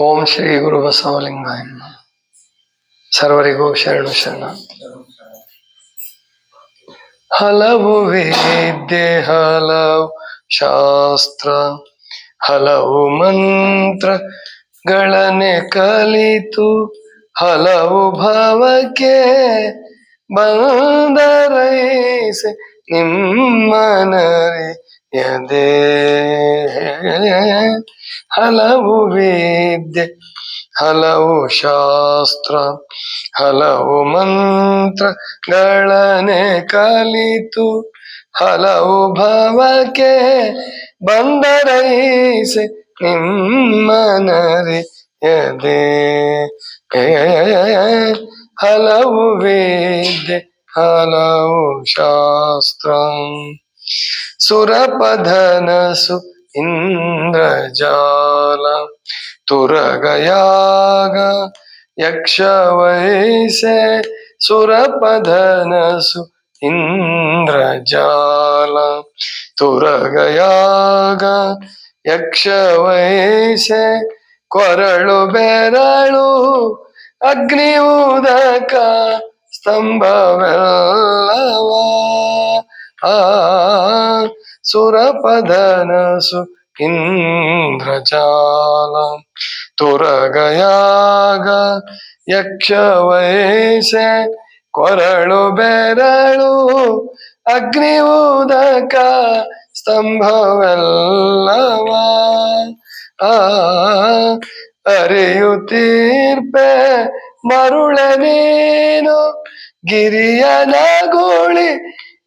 ಓಂ ಶ್ರೀ ಗುರು ಬಸವಲಿಂಗಾಯ ನಮಃ. ಸರ್ವರಿಗೂ ಶರಣು ಶರಣ ಹಲವು ವೇದ್ಯೆ, ಹಲವು ಶಾಸ್ತ್ರ, ಹಲವು ಮಂತ್ರಗಳನೆ ಕಲಿತು, ಹಲವು ಭಾವಕ್ಕೆ ಬಂದರೈಸೆ ನಿಮ್ಮನರಿಯದೆ ಹಲವು ವಿದ್ಯೆ ಹಲವು ಶಾಸ್ತ್ರ ಹಲವು ಮಂತ್ರಗಳನ್ನೇ ಕಲಿತು ಹಲವು ಭಾವಕ್ಕೆ ಬಂದರೈಸೆ ನಿಮ್ಮನರಿಯದೆ ಹಲವು ವಿದ್ಯೆ ಹಲವು ಶಾಸ್ತ್ರ ಸುರಪಧನಸು ಇಂದ್ರಜಾಲ ತುರಗಯಾಗ ಯಕ್ಷ ವೈಸೆ ಸುರಪಧನಸು ಇಂದ್ರಜಾಲ ತುರಗಯಾಗ ಯಕ್ಷ ವೈಸೆ ಕೊರಳು ಬೆರಳು ಅಗ್ನಿ ಉದಕ ಸ್ತಂಭವೆಲ್ಲವ ಆ ಸುರಪದನಸು ಇಂದ್ರಜಾಲ ತುರಗಯಾಗ ಯಕ್ಷ ವಯಸೆ ಕೊರಳು ಬೆರಳು ಅಗ್ನಿ ಉದಕ ಸ್ತಂಭವೆಲ್ಲವ ಆ ಅರಿಯುತ್ತೀರ್ಪೆ ಮರುಳ ನೀನು ಗಿರಿಯ ನಗೋಳಿ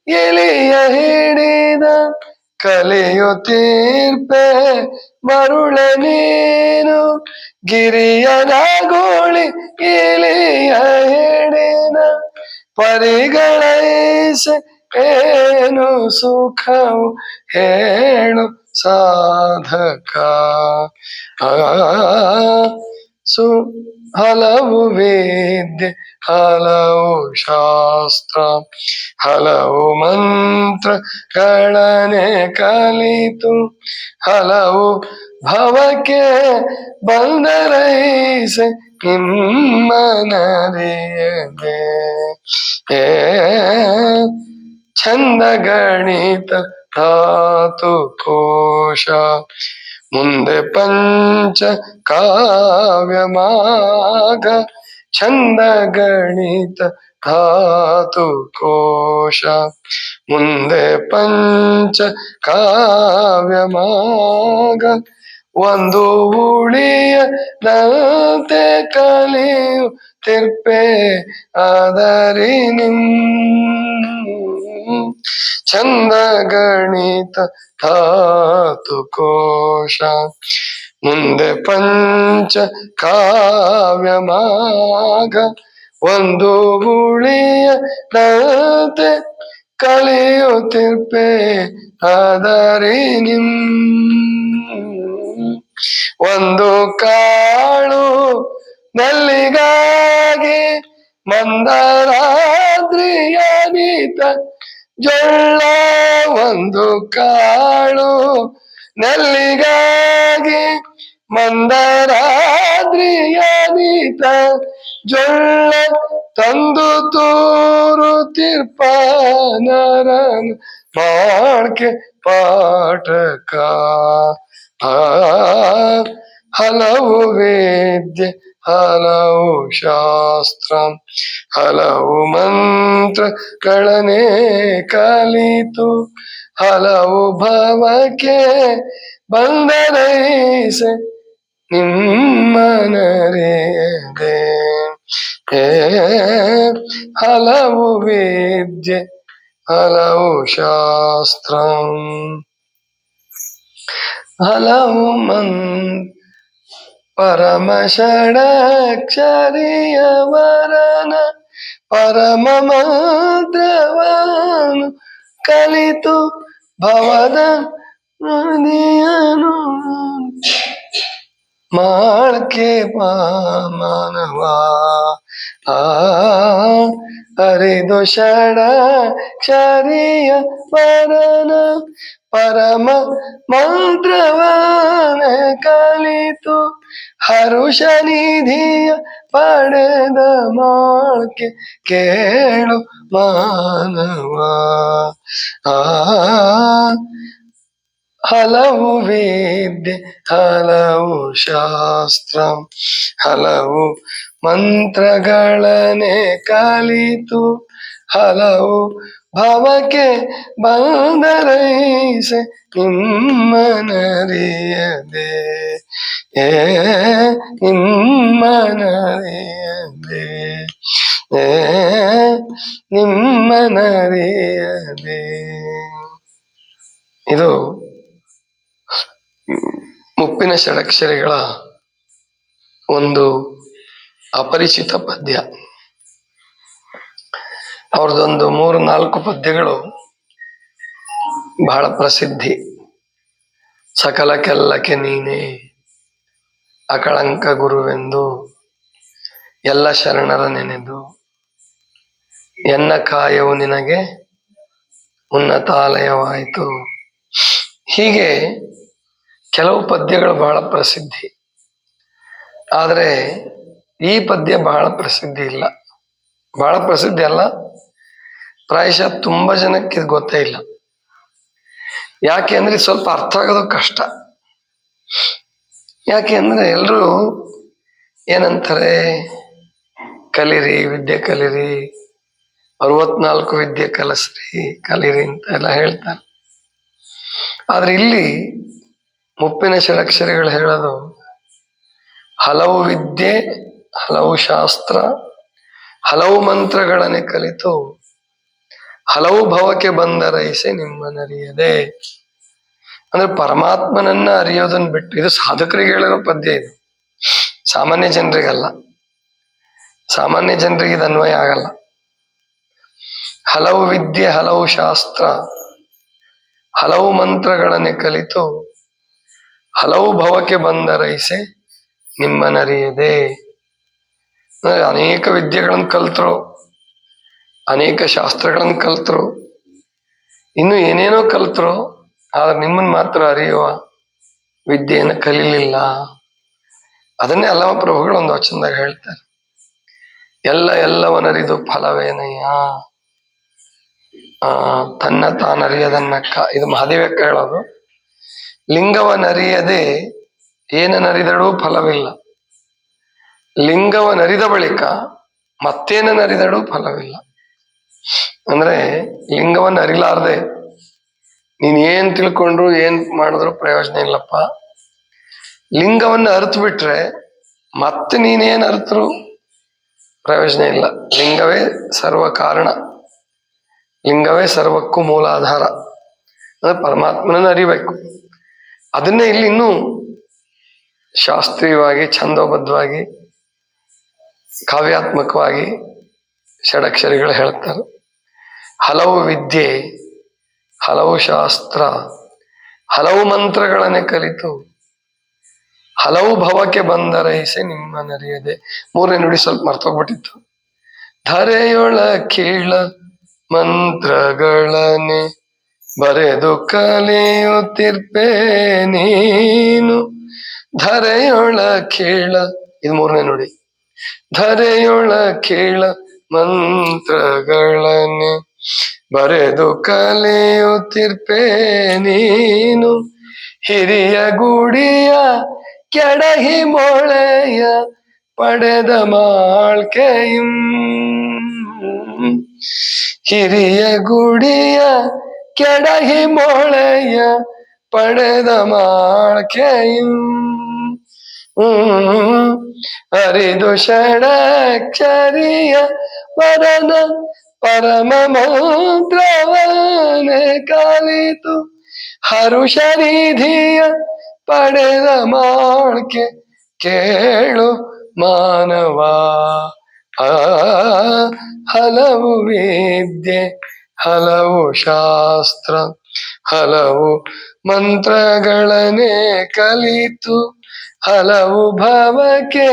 ಎಲಿಯ ಹಿಡಿದ ಕಲಿಯುತ್ತೀರ್ಪೆ ಮರುಳ ನೀನು ಗಿರಿಯ ನಗೋಳಿ ಎಲಿಯ ಹಿಡಿದ ಪರಿಗಳೈಸೆ ಏನು ಸುಖವು ಹೇಳು ಸಾಧಕ ಆ ಸು ಹಲವು ವಿದ್ಯೆ ಹಲವು ಶಾಸ್ತ್ರ ಹಲವು ಮಂತ್ರಗಳನ್ನೇ ಕಲಿತು ಹಲವು ಭವಕ್ಕೆ ಬಂದರೈಸೆ ನಿಮ್ಮನರಿಯದೆ ಏ ಚಂದ ಗಣಿತ ಧಾತು ಕೋಶ ಮುಂದೆ ಪಂಚ ಕಾವ್ಯಮಾಗ ಚಂದ ಗಣಿತ ಧಾತು ಕೋಶ ಮುಂದೆ ಪಂಚ ಕಾವ್ಯಮಾಗ ಒಂದು ಉಳಿಯದಂತೆ ಕಲಿಯು ತಿರ್ಪೆ ಆದರಿ ನಿಮ್ ಚಂದ ಗಣಿತ ಧಾತು ಕೋಶ. ಮುಂದೆ ಪಂಚ ಕಾವ್ಯ ಮಾಗ ಒಂದು ಉಳಿಯದಂತೆ ಕಲಿಯುತ್ತಿರ್ಪೆ ಆದರಿ ನಿಮ್ ಒಂದು ಕಾಳು ನಲ್ಲಿಗಾಗಿ ಮಂದರಾದ್ರಿಯ ನೀತ ಜೊಳ್ಳ ಒಂದು ಕಾಳು ನೆಲ್ಲಿಗಾಗಿ ಮಂದರಾದ್ರಿಯಾದೀತ ಜೊಳ್ಳ ತಂದು ತೂರು ತಿರ್ಪಾನರನ್ ಮಾಡ್ಕೆ ಪಾಠಕ. ಹಲವು ವೇದ್ಯೆ ಹಲವು ಶಾಸ್ತ್ರ, ಹಲವು ಮಂತ್ರಗಳನ್ನೇ ಕಲಿತು, ಹಲವು ಭವಕ್ಕೆ ಬಂದರೈಸೆ ನಿಮ್ಮನರಿಯದೆ ಏ ಹಲವು ವಿದ್ಯೆ, ಹಲವು ಶಾಸ್ತ್ರ, ಹಲವು ಮನ್ ಪರಮ ಷಡಕ್ಷರಿಯ ವರನ, ಪರಮ ಮಾತ್ರವನು ಕಲಿತು ಭವದ ನದಿಯನು ಮಾಳ್ಕೆ ಮಾನವ. ಆ ಅರಿದು ಷಡ ಕ್ಷರಿಯ ವರನ ಪರಮ ಮಂತ್ರವನ ಕಲಿತು ಹರುಷ ನಿಧಿಯ ಪಡೆದ ಮಾಳ್ಕೆ ಕೇಳು ಮಾನವ. ಆ, ಹಲವು ವೇದ್ಯ, ಹಲವು ಶಾಸ್ತ್ರ, ಹಲವು ಮಂತ್ರಗಳನೆ ಕಲಿತು, ಹಲವು ಭವಕ್ಕೆ ಬಂದರೈಸೆ ನಿಮ್ಮನರಿಯದೆ. ಏ ನಿಮ್ಮನರಿಯದೆ. ಏ ನಿಮ್ಮನರಿಯದೆ. ಇದು ಮುಪ್ಪಿನ ಷಡಕ್ಷರಿಗಳ ಒಂದು ಅಪರಿಚಿತ ಪದ್ಯ. ಅವ್ರದ್ದೊಂದು ಮೂರು ನಾಲ್ಕು ಪದ್ಯಗಳು ಬಹಳ ಪ್ರಸಿದ್ಧಿ. ಸಕಲ ಸಕಲಕ್ಕೆಲ್ಲಕ್ಕೆ ನೀನೇ ಅಕಳಂಕ ಗುರುವೆಂದು ಎಲ್ಲ ಶರಣರ ನೆನೆದು ಎನ್ನ ಕಾಯವು ನಿನಗೆ ಉನ್ನತಾಲಯವಾಯಿತು. ಹೀಗೆ ಕೆಲವು ಪದ್ಯಗಳು ಬಹಳ ಪ್ರಸಿದ್ಧಿ. ಆದರೆ ಈ ಪದ್ಯ ಬಹಳ ಪ್ರಸಿದ್ಧಿ ಇಲ್ಲ. ಬಹಳ ಪ್ರಸಿದ್ಧಿ ಅಲ್ಲ. ಪ್ರಾಯಶಃ ತುಂಬಾ ಜನಕ್ಕೆ ಇದು ಗೊತ್ತೇ ಇಲ್ಲ. ಯಾಕೆ ಅಂದ್ರೆ ಸ್ವಲ್ಪ ಅರ್ಥ ಆಗೋದು ಕಷ್ಟ. ಯಾಕೆ ಅಂದ್ರೆ ಎಲ್ಲರೂ ಏನಂತಾರೆ, ಕಲಿರಿ, ವಿದ್ಯೆ ಕಲಿರಿ, ಅರವತ್ನಾಲ್ಕು ವಿದ್ಯೆ ಕಲಿಸ್ರಿ, ಕಲಿರಿ ಅಂತ ಎಲ್ಲ ಹೇಳ್ತಾರೆ. ಆದ್ರೆ ಇಲ್ಲಿ ಮುಪ್ಪಿನ ಷಡಕ್ಷರಿಗಳು ಹೇಳೋದು, ಹಲವು ವಿದ್ಯೆ, ಹಲವು ಶಾಸ್ತ್ರ, ಹಲವು ಮಂತ್ರಗಳನ್ನೇ ಕಲಿತು ಹಲವು ಭವಕ್ಕೆ ಬಂದರೈಸೆ ನಿಮ್ಮನರಿಯದೆ. ಅಂದ್ರೆ ಪರಮಾತ್ಮನನ್ನ ಅರಿಯೋದನ್ನ ಬಿಟ್ಟು ಇದು ಸಾಧಕರಿಗೆ ಹೇಳಿರೋ ಪದ್ಯ ಇದು. ಸಾಮಾನ್ಯ ಜನರಿಗಲ್ಲ. ಸಾಮಾನ್ಯ ಜನರಿಗೆ ಇದು ಅನ್ವಯ ಆಗಲ್ಲ. ಹಲವು ವಿದ್ಯೆ, ಹಲವು ಶಾಸ್ತ್ರ, ಹಲವು ಮಂತ್ರಗಳನ್ನೇ ಕಲಿತು ಹಲವು ಭವಕ್ಕೆ ಬಂದರೈಸೆ ನಿಮ್ಮನರಿಯದೆ. ಅನೇಕ ವಿದ್ಯೆಗಳನ್ನು ಕಲ್ತರು. ಅನೇಕ ಶಾಸ್ತ್ರಗಳನ್ನು ಕಲ್ತರು. ಇನ್ನು ಏನೇನೋ ಕಲ್ತರು, ಆದ್ರೆ ನಿಮ್ಮನ್ನ ಮಾತ್ರ ಅರಿಯುವ ವಿದ್ಯೆಯನ್ನು ಕಲೀಲಿಲ್ಲ. ಅದನ್ನೇ ಅಲ್ಲವ ಪ್ರಭುಗಳು ಒಂದು ವಚನದಾಗ ಹೇಳ್ತಾರೆ. ಎಲ್ಲ ಎಲ್ಲವನರಿದು ಫಲವೇನಯ್ಯ? ಆ, ತನ್ನ ತಾನರಿಯದನ್ನಕ್ಕ ಇದು ಮಹಾದೇವಕ್ಕ ಹೇಳೋದು? ಲಿಂಗವನರಿಯದೆ ಏನನರಿದಳೂ ಫಲವಿಲ್ಲ. ಲಿಂಗವನರಿದ ಬಳಿಕ ಮತ್ತೇನನರಿದಳೂ ಫಲವಿಲ್ಲ. ಅಂದ್ರೆ ಲಿಂಗವನ್ನ ಅರಿಲಾರ್ದೆ ನೀನ್ ಏನ್ ತಿಳ್ಕೊಂಡ್ರು ಏನ್ ಮಾಡಿದ್ರು ಪ್ರಯೋಜನ ಇಲ್ಲಪ್ಪ. ಲಿಂಗವನ್ನ ಅರ್ತು ಬಿಟ್ರೆ ಮತ್ತೆ ನೀನೇನ್ ಅರ್ತರು ಪ್ರಯೋಜನ ಇಲ್ಲ. ಲಿಂಗವೇ ಸರ್ವ ಕಾರಣ. ಲಿಂಗವೇ ಸರ್ವಕ್ಕೂ ಮೂಲಾಧಾರ. ಅಂದ್ರೆ ಪರಮಾತ್ಮನನ್ನು ಅರಿಬೇಕು. ಅದನ್ನೇ ಇಲ್ಲಿ ಇನ್ನೂ ಶಾಸ್ತ್ರೀಯವಾಗಿ, ಛಂದೋಬದ್ಧವಾಗಿ, ಕಾವ್ಯಾತ್ಮಕವಾಗಿ ಷಡಕ್ಷರಿಗಳು ಹೇಳ್ತಾರೆ. ಹಲವು ವಿದ್ಯೆ, ಹಲವು ಶಾಸ್ತ್ರ, ಹಲವು ಮಂತ್ರಗಳನ್ನೇ ಕಲಿತು, ಹಲವು ಭವಕ್ಕೆ ಬಂದರೈಸೆ ನಿಮ್ಮ ನರಿಯದೆ. ಮೂರನೇ ನುಡಿ ಸ್ವಲ್ಪ ಮರ್ತೋಗ್ಬಿಟ್ಟಿತ್ತು. ಧರೆಯೊಳ ಕೀಳ ಮಂತ್ರಗಳನೆ ಬರೆದು ಕಲಿಯುತ್ತಿರ್ಪೆ ನೀನು. ಧರೆಯೊಳ ಕೀಳ, ಇದು ಮೂರನೇ ನುಡಿ. ಧರೆಯೊಳ ಕೀಳ ಮಂತ್ರಗಳನ್ನೇ ಬರೆದು ಕಲಿಯುತ್ತಿರ್ಪೆ ನೀನು ಹಿರಿಯ ಗುಡಿಯ ಕೆಡಹಿ ಮೊಳೆಯ ಪಡೆದ ಮಾಳ್ಕೆಯ ಹಿರಿಯ ಗುಡಿಯ ಕೆಡಹಿ ಮೊಳೆಯ ಪಡೆದ ಮಾಳ್ಕೆಯ ಹರಿದು ಷಡಕ್ಷರಿಯ ವರನ ಷಡಕ್ಷರಿಯ ವರನ ಪರಮ ಮಂತ್ರವನೆ ಕಲಿತು ಹರುಷ ನಿಧಿಯ ಪಡೆದ ಮಾಳ್ಕೆ ಕೇಳು ಮಾನವ ಆ ಹಲವು ವಿದ್ಯೆ ಹಲವು ಶಾಸ್ತ್ರ ಹಲವು ಮಂತ್ರಗಳನ್ನೇ ಕಲಿತು ಹಲವು ಭವಕ್ಕೆ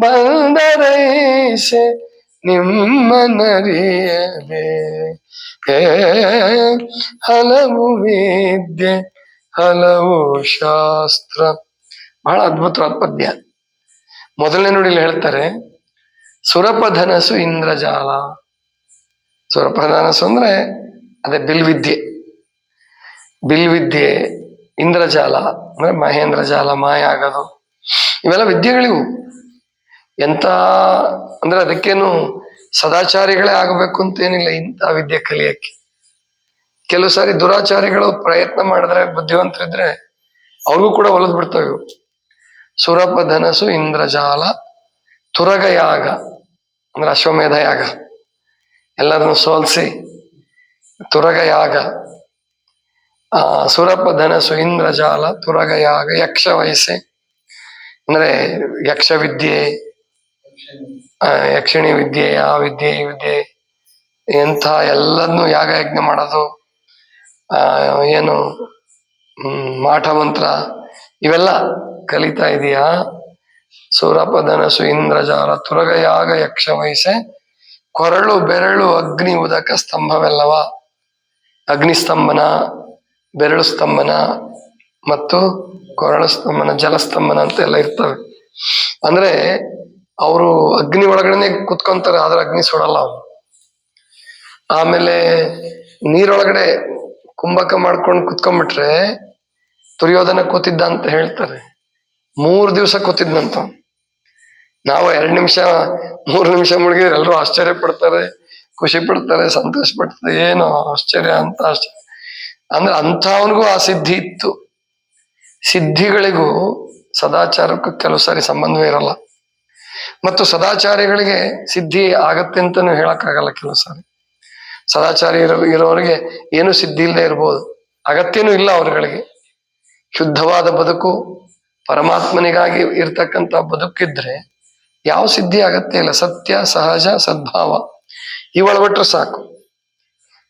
ಬಂದರೈಸೆ ನಿಮ್ಮನರಿಯದೆ. ಹಲವು ವಿದ್ಯೆ, ಹಲವು ಶಾಸ್ತ್ರ. ಬಹಳ ಅದ್ಭುತವಾದ ಪದ್ಯ. ಮೊದಲನೇ ನುಡಿಲಿ ಹೇಳ್ತಾರೆ, ಸುರಪಧನಸು ಇಂದ್ರಜಾಲ. ಸುರಪಧನಸು ಅಂದ್ರೆ, ಅದೇ ಬಿಲ್ವಿದ್ಯೆ. ಬಿಲ್ವಿದ್ಯೆ, ಇಂದ್ರಜಾಲ, ಅಂದ್ರೆ ಮಹೇಂದ್ರ ಜಾಲ ಮಾಯ ಆಗೋದು ಇವೆಲ್ಲ ವಿದ್ಯೆಗಳಿವು. ಎಂತ ಅಂದ್ರೆ ಅದಕ್ಕೇನು ಸದಾಚಾರಿಗಳೇ ಆಗಬೇಕು ಅಂತೇನಿಲ್ಲ ಇಂಥ ವಿದ್ಯೆ ಕಲಿಯಕ್ಕೆ. ಕೆಲವು ಸಾರಿ ದುರಾಚಾರಿಗಳು ಪ್ರಯತ್ನ ಮಾಡಿದ್ರೆ ಬುದ್ಧಿವಂತರಿದ್ರೆ ಅವ್ರಿಗೂ ಕೂಡ ಒಲದ್ ಬಿಡ್ತವೆ ಸುರಪ ಧನಸು ಇಂದ್ರಜಾಲ ತುರಗ ಯಾಗ ಅಂದ್ರೆ ಅಶ್ವಮೇಧ ಯಾಗ. ಎಲ್ಲರನ್ನು ಸೋಲ್ಸಿ ತುರಗ ಯಾಗ ಆ ಸುರಪ ಧನಸು ಇಂದ್ರಜಾಲ ತುರಗ ಯಾಗ ಯಕ್ಷ ವಯಸ್ಸೆ ಅಂದ್ರೆ ಯಕ್ಷ ವಿದ್ಯೆ ಆ, ಯಕ್ಷಿಣಿ ವಿದ್ಯೆ, ಆ ವಿದ್ಯೆ, ಈ ವಿದ್ಯೆ, ಎಂಥ ಎಲ್ಲದನ್ನು ಯಾಗ ಯಜ್ಞ ಮಾಡೋದು ಏನು ಮಾಠ ಮಂತ್ರ, ಇವೆಲ್ಲ ಕಲಿತಾ ಇದೀಯಾ? ಇಂದ್ರಜಾಲ ತುರಗ ಯಾಗ ಯಕ್ಷ ವಯಸ್ಸೆ ಕೊರಳು ಬೆರಳು ಅಗ್ನಿ ಉದಕ ಸ್ತಂಭವೆಲ್ಲವ? ಅಗ್ನಿ ಸ್ತಂಭನ, ಬೆರಳು ಸ್ತಂಭನ ಮತ್ತು ಕೊರಳು ಸ್ತಂಭನ ಜಲಸ್ತಂಭನ ಅಂತ ಎಲ್ಲ ಇರ್ತವೆ. ಅಂದ್ರೆ ಅವರು ಅಗ್ನಿ ಒಳಗಡೆನೆ ಕುತ್ಕೊಂತಾರೆ, ಆದ್ರೆ ಅಗ್ನಿ ಸುಡಲ್ಲ ಅವ್ರು. ಆಮೇಲೆ ನೀರೊಳಗಡೆ ಕುಂಭಕ ಮಾಡ್ಕೊಂಡು ಕುತ್ಕೊಂಡ್ಬಿಟ್ರೆ ದುರ್ಯೋಧನ ಕೂತಿದ್ದ ಅಂತ ಹೇಳ್ತಾರೆ. ಮೂರ್ ದಿವಸ ಕೂತಿದ್ನಂತ ನಾವು ಎರಡ್ ನಿಮಿಷ, ಮೂರು ನಿಮಿಷ ಮುಳುಗಿದ್ರೆ ಎಲ್ಲರೂ ಆಶ್ಚರ್ಯ ಪಡ್ತಾರೆ, ಖುಷಿ ಪಡ್ತಾರೆ, ಸಂತೋಷ ಪಡ್ತಾರೆ. ಏನು ಆಶ್ಚರ್ಯ ಅಂತ ಆಶ್ಚರ್ಯ. ಅಂದ್ರೆ ಅಂಥವನಿಗೂ ಆ ಸಿದ್ಧಿ ಇತ್ತು. ಸಿದ್ಧಿಗಳಿಗೂ ಸದಾಚಾರಕ್ಕೂ ಕೆಲವು ಸಾರಿ ಸಂಬಂಧವೇ ಇರಲ್ಲ. ಮತ್ತು ಸದಾಚಾರಿಗಳಿಗೆ ಸಿದ್ಧಿ ಆಗತ್ತೆ ಅಂತಾನು ಹೇಳಕ್ಕಾಗಲ್ಲ ಕೆಲವು ಸಾರಿ ಸದಾಚಾರಿ ಇರೋ ಇರೋರಿಗೆ ಏನು ಸಿದ್ಧಿ ಇಲ್ಲದೆ ಇರ್ಬೋದು. ಅಗತ್ಯನೂ ಇಲ್ಲ ಅವರುಗಳಿಗೆ. ಶುದ್ಧವಾದ ಬದುಕು, ಪರಮಾತ್ಮನಿಗಾಗಿ ಇರ್ತಕ್ಕಂಥ ಬದುಕಿದ್ರೆ ಯಾವ ಸಿದ್ಧಿ ಅಗತ್ಯ ಇಲ್ಲ. ಸತ್ಯ, ಸಹಜ, ಸದ್ಭಾವ ಇವಳಬಿಟ್ರೆ ಸಾಕು.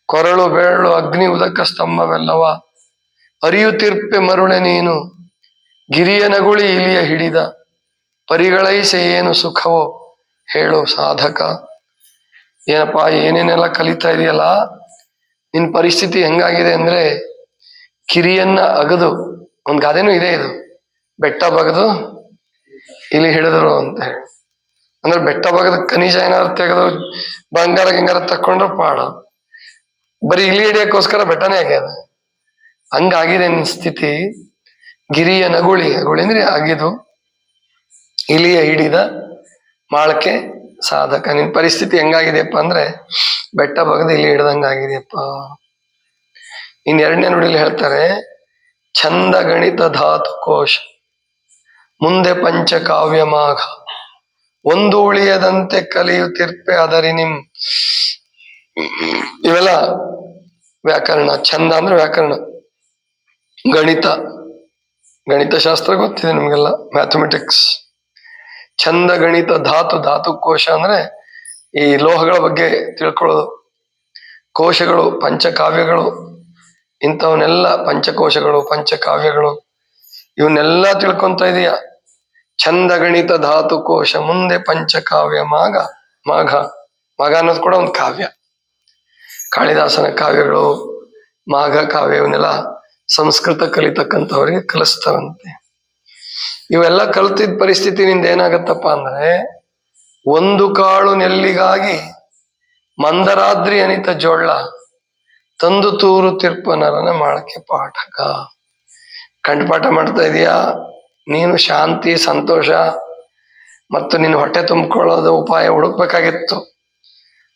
ಕೊರಳು ಬೆರಳು ಅಗ್ನಿ, ಉದಕ, ಸ್ತಂಭವೆಲ್ಲವ ಅರಿಯುತ್ತಿರ್ಪೆ ಮರುಳೆ ನೀನು. ಗಿರಿಯ ನಗುಳಿ ಇಲಿಯ ಹಿಡಿದ ಪರಿಗಳೈಸೆ ಏನು ಸುಖವೋ? ಹೇಳು ಸಾಧಕ. ಏನಪ್ಪಾ, ಏನೇನೆಲ್ಲ ಕಲಿತಾ ಇದೆಯಲ್ಲ? ನಿನ್ ಪರಿಸ್ಥಿತಿ ಹೆಂಗಾಗಿದೆ ಅಂದ್ರೆ ಕಿರಿಯನ್ನ ಅಗದು. ಒಂದ್ ಗಾದೆನೂ ಇದೆ ಇದು. ಬೆಟ್ಟ ಬಗದು, ಇಲ್ಲಿ ಹಿಡಿದ್ರು ಅಂತ ಹೇಳಿ. ಅಂದ್ರೆ ಬೆಟ್ಟ ಬಗದ ಖನಿಜ ಏನಾದ್ರು ತೆಗೆದು ಬಂಗಾರ ಗಿಂಗಾರ ತಕ್ಕೊಂಡ್ರೆ ಪಾಡ. ಬರೀ ಇಲ್ಲಿ ಹಿಡಿಯಕ್ಕೋಸ್ಕರ ಬೆಟ್ಟನೇ ಆಗ್ಯದ ಹಂಗಾಗಿದೆ ನಿನ್ ಸ್ಥಿತಿ. ಗಿರಿಯ ನಗುಳಿ. ನಗುಳಿ ಅಂದ್ರೆ ಆಗಿದು ಇಲಿಯ ಹಿಡಿದ ಮಾಳಕ್ಕೆ ಸಾಧಕ. ನಿನ್ ಪರಿಸ್ಥಿತಿ ಹೆಂಗಾಗಿದೆಯಪ್ಪ ಅಂದ್ರೆ ಬೆಟ್ಟ ಬಗದ ಇಲ್ಲಿ ಹಿಡ್ದಂಗ ಆಗಿದೆಯಪ್ಪ ಇನ್ ಎರಡನೇ ನುಡಿಲಿ ಹೇಳ್ತಾರೆ ಚಂದ ಗಣಿತ ಧಾತು ಕೋಶ, ಮುಂದೆ ಪಂಚಕಾವ್ಯ ಮಾಘ. ಒಂದು ಉಳಿಯದಂತೆ ಕಲಿಯುತ್ತಿರ್ಪೆ ಅದರಿ ನಿಮ್. ಇವೆಲ್ಲ ವ್ಯಾಕರಣ. ಚಂದ ಅಂದ್ರೆ ವ್ಯಾಕರಣ. ಗಣಿತ. ಗಣಿತಶಾಸ್ತ್ರ ಗೊತ್ತಿದೆ ನಿಮ್ಗೆಲ್ಲ. ಮ್ಯಾಥಮೆಟಿಕ್ಸ್ ಛಂದ ಗಣಿತ ಧಾತು ಧಾತು ಕೋಶ ಅಂದ್ರೆ ಈ ಲೋಹಗಳ ಬಗ್ಗೆ ತಿಳ್ಕೊಳ್ಳೋದು. ಕೋಶಗಳು, ಪಂಚಕಾವ್ಯಗಳು, ಇಂಥವನ್ನೆಲ್ಲ ಪಂಚಕೋಶಗಳು, ಪಂಚಕಾವ್ಯಗಳು, ಇವನ್ನೆಲ್ಲ ತಿಳ್ಕೊಂತ ಇದೀಯ. ಛಂದ ಗಣಿತ ಧಾತು ಕೋಶ ಮುಂದೆ ಪಂಚಕಾವ್ಯ ಮಾಘ ಮಾಘ. ಮಾಘ ಅನ್ನೋದು ಕೂಡ ಒಂದು ಕಾವ್ಯ. ಕಾಳಿದಾಸನ ಕಾವ್ಯಗಳು, ಮಾಘ ಕಾವ್ಯ ಇವನ್ನೆಲ್ಲ ಸಂಸ್ಕೃತ ಕಲಿತಕ್ಕಂಥವ್ರಿಗೆ ಕಲಿಸ್ತಾರಂತೆ. ಇವೆಲ್ಲ ಕಲ್ತಿದ್ದ ಪರಿಸ್ಥಿತಿ ನಿಂದ ಏನಾಗತ್ತಪ್ಪ ಅಂದ್ರೆ ಒಂದು ಕಾಳು ನೆಲ್ಲಿಗಾಗಿ ಮಂದರಾದ್ರಿ ಅನಿತ ಜೋಳ ತಂದು ತೂರು ತಿರ್ಪನರನ ಮಾಡಕ್ಕೆ ಪಾಠಕ. ಕಂಠಪಾಠ ಮಾಡ್ತಾ ಇದೀಯಾ? ನೀನು ಶಾಂತಿ, ಸಂತೋಷ ಮತ್ತು ನಿನ್ನ ಹೊಟ್ಟೆ ತುಂಬಿಕೊಳ್ಳೋದು ಉಪಾಯ ಹುಡುಕ್ಬೇಕಾಗಿತ್ತು.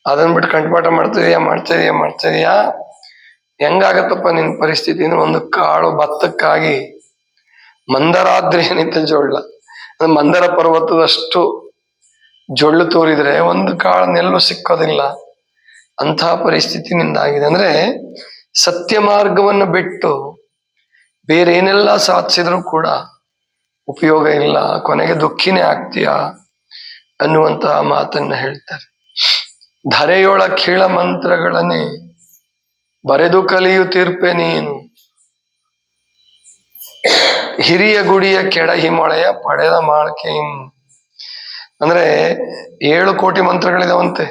ಅದನ್ನ ಬಿಟ್ಟು ಕಂಠಪಾಠ ಮಾಡ್ತಿದೀಯಾ ಮಾಡ್ತಿದೀಯಾ ಮಾಡ್ತಿದೀಯಾ ಹೆಂಗಾಗತ್ತಪ್ಪ ನಿನ್ ಪರಿಸ್ಥಿತಿ ಒಂದು ಕಾಳು ಭತ್ತಕ್ಕಾಗಿ ಮಂದರಾದ್ರಿ ಏನಿತ್ತ ಜೋಳ? ಮಂದರ ಪರ್ವತದಷ್ಟು ಜೊಳ್ಳು ತೋರಿದ್ರೆ ಒಂದು ಕಾಳು ನೆಲ್ಲು ಸಿಕ್ಕೋದಿಲ್ಲ. ಅಂತಹ ಪರಿಸ್ಥಿತಿ ನಿಂದಾಗಿದೆ ಅಂದ್ರೆ ಸತ್ಯ ಮಾರ್ಗವನ್ನು ಬಿಟ್ಟು ಬೇರೆ ಏನೆಲ್ಲ ಸಾಧಿಸಿದ್ರು ಕೂಡ ಉಪಯೋಗ ಇಲ್ಲ, ಕೊನೆಗೆ ದುಃಖಿನೇ ಆಗ್ತೀಯಾ ಅನ್ನುವಂತಹ ಮಾತನ್ನ ಹೇಳ್ತಾರೆ. ಧರೆಯೊಳ ಕೀಳ ಮಂತ್ರಗಳನ್ನೇ ಬರೆದು ಕಲಿಯುತ್ತಿರ್ಪೆ ನೀನು. ಹಿರಿಯ ಗುಡಿಯ ಕೆಡ ಹಿಮೊಳೆಯ ಪಡೆದ ಮಾಳಕೆ ಅಂದ್ರೆ ಏಳು ಕೋಟಿ ಮಂತ್ರಗಳಿದಾವಂತೆ.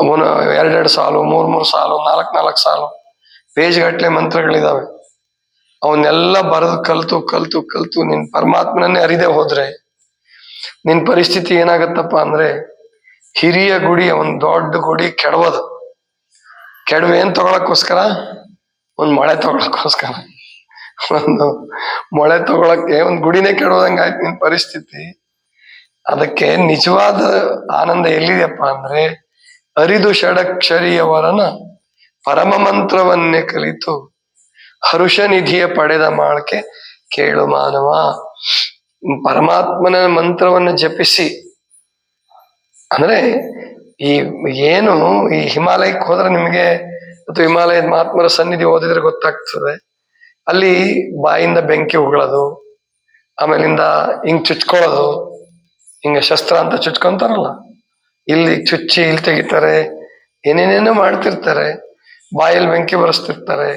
ಅವನು ಎರಡೆರಡು ಸಾಲು, ಮೂರ್ ಮೂರು ಸಾಲು, ನಾಲ್ಕು ನಾಲ್ಕು ಸಾಲು ಪೇಜ್ ಮಂತ್ರಗಳಿದಾವೆ. ಅವನ್ನೆಲ್ಲ ಬರೆದು ಕಲ್ತು ಕಲ್ತು ಕಲ್ತು ನಿನ್ ಪರಮಾತ್ಮನನ್ನೇ ಅರಿದೇ ಹೋದ್ರೆ ನಿನ್ ಪರಿಸ್ಥಿತಿ ಏನಾಗತ್ತಪ್ಪ ಅಂದ್ರೆ ಹಿರಿಯ ಗುಡಿ ಒಂದ್ ದೊಡ್ಡ ಗುಡಿ ಕೆಡವದು. ಕೆಡವೇನ್ ತಗೊಳಕ್ಕೋಸ್ಕರ ಒಂದ್ ಮಳೆ ತಗೊಳಕ್ಕೋಸ್ಕರ. ಒಂದು ಮೊಳೆ ತಗೊಳಕ್ಕೆ ಒಂದು ಗುಡಿನೇ ಕೆಡೋದಂಗ ಆಯ್ತು ನಿನ್ ಪರಿಸ್ಥಿತಿ. ಅದಕ್ಕೆ ನಿಜವಾದ ಆನಂದ ಎಲ್ಲಿದೆಯಪ್ಪ ಅಂದ್ರೆ ಅರಿದು ಷಡಕ್ಷರಿಯವರನ ಪರಮ ಮಂತ್ರವನ್ನೇ ಕಲಿತು ಹರುಷ ನಿಧಿಯ ಪಡೆದ ಮಾಳಕೆ ಕೇಳು ಮಾನವ. ಪರಮಾತ್ಮನ ಮಂತ್ರವನ್ನು ಜಪಿಸಿ. ಅಂದ್ರೆ ಈ ಏನು ಈ ಹಿಮಾಲಯಕ್ಕೆ ಹೋದ್ರೆ ನಿಮಗೆ ಅಥವಾ ಹಿಮಾಲಯದ ಮಹಾತ್ಮರ ಸನ್ನಿಧಿ ಓದಿದ್ರೆ ಗೊತ್ತಾಗ್ತದೆ. ಅಲ್ಲಿ ಬಾಯಿಂದ ಬೆಂಕಿ ಉಗಳೋದು, ಆಮೇಲಿಂದ ಹಿಂಗ್ ಚುಚ್ಕೊಳ್ಳೋದು, ಹಿಂಗೆ ಶಸ್ತ್ರ ಅಂತ ಚುಚ್ಕೊಂತಾರಲ್ಲ, ಇಲ್ಲಿ ಚುಚ್ಚಿ ಇಲ್ಲಿ ತೆಗಿತಾರೆ, ಏನೇನೇನೋ ಮಾಡ್ತಿರ್ತಾರೆ, ಬಾಯಲ್ಲಿ ಬೆಂಕಿ ಬರೆಸ್ತಿರ್ತಾರೆ,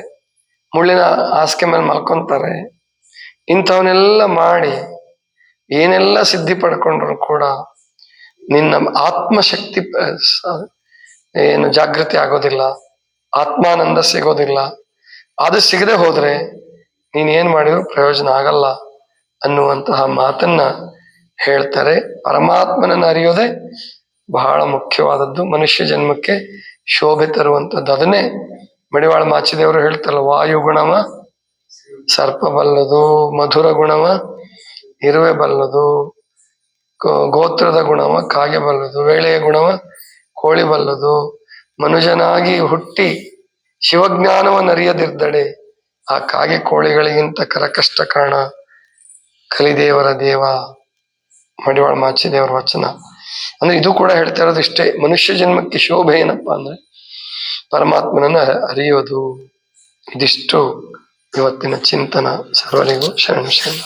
ಮುಳ್ಳಿನ ಹಾಸಿಗೆ ಮೇಲೆ ಮಲ್ಕೊಂತಾರೆ, ಇಂಥವನ್ನೆಲ್ಲ ಮಾಡಿ ಏನೆಲ್ಲ ಸಿದ್ಧಿ ಪಡ್ಕೊಂಡ್ರು ಕೂಡ ನಿನ್ನ ಆತ್ಮಶಕ್ತಿ ಏನು ಜಾಗೃತಿ ಆಗೋದಿಲ್ಲ, ಆತ್ಮಾನಂದ ಸಿಗೋದಿಲ್ಲ. ಅದು ಸಿಗದೆ ಹೋದ್ರೆ ನೀನ್ ಏನ್ ಮಾಡಿದ್ರು ಪ್ರಯೋಜನ ಆಗಲ್ಲ ಅನ್ನುವಂತಹ ಮಾತನ್ನ ಹೇಳ್ತಾರೆ. ಪರಮಾತ್ಮನನ್ನ ಅರಿಯೋದೇ ಬಹಳ ಮುಖ್ಯವಾದದ್ದು. ಮನುಷ್ಯ ಜನ್ಮಕ್ಕೆ ಶೋಭೆ ತರುವಂತದ್ದು ಅದನ್ನೇ ಮಡಿವಾಳ ಮಾಚಿದೇವರು ಹೇಳ್ತಾರಲ್ಲ, ವಾಯು ಗುಣವ, ಸರ್ಪ ಬಲ್ಲದು, ಮಧುರ ಗುಣವ, ಇರುವೆ ಬಲ್ಲದು ಗೋತ್ರದ ಗುಣವ, ಕಾಗೆ ಬಲ್ಲದು, ವೇಳೆಯ ಗುಣವ, ಕೋಳಿ ಬಲ್ಲದು, ಮನುಜನಾಗಿ ಹುಟ್ಟಿ ಶಿವಜ್ಞಾನವನ್ನು ಅರಿಯದಿರ್ದಡೆ ಆ ಕಾಗೆ ಕೋಳಿಗಳಿಗಿಂತ ಕರಕಷ್ಟ ಕಾರಣ ಕಲಿದೇವರ ದೇವ, ಮಡಿವಾಳ ಮಾಚಿದೇವರ ವಚನ. ಅಂದ್ರೆ ಇದು ಕೂಡ ಹೇಳ್ತಾ ಇರೋದು ಇಷ್ಟೇ, ಮನುಷ್ಯ ಜನ್ಮಕ್ಕೆ ಶೋಭೆ ಏನಪ್ಪಾ ಅಂದ್ರೆ ಪರಮಾತ್ಮನನ್ನ ಅರಿಯೋದು, ಇದಿಷ್ಟು ಇವತ್ತಿನ ಚಿಂತನ. ಸರ್ವರಿಗೂ ಶರಣ ಶರಣ.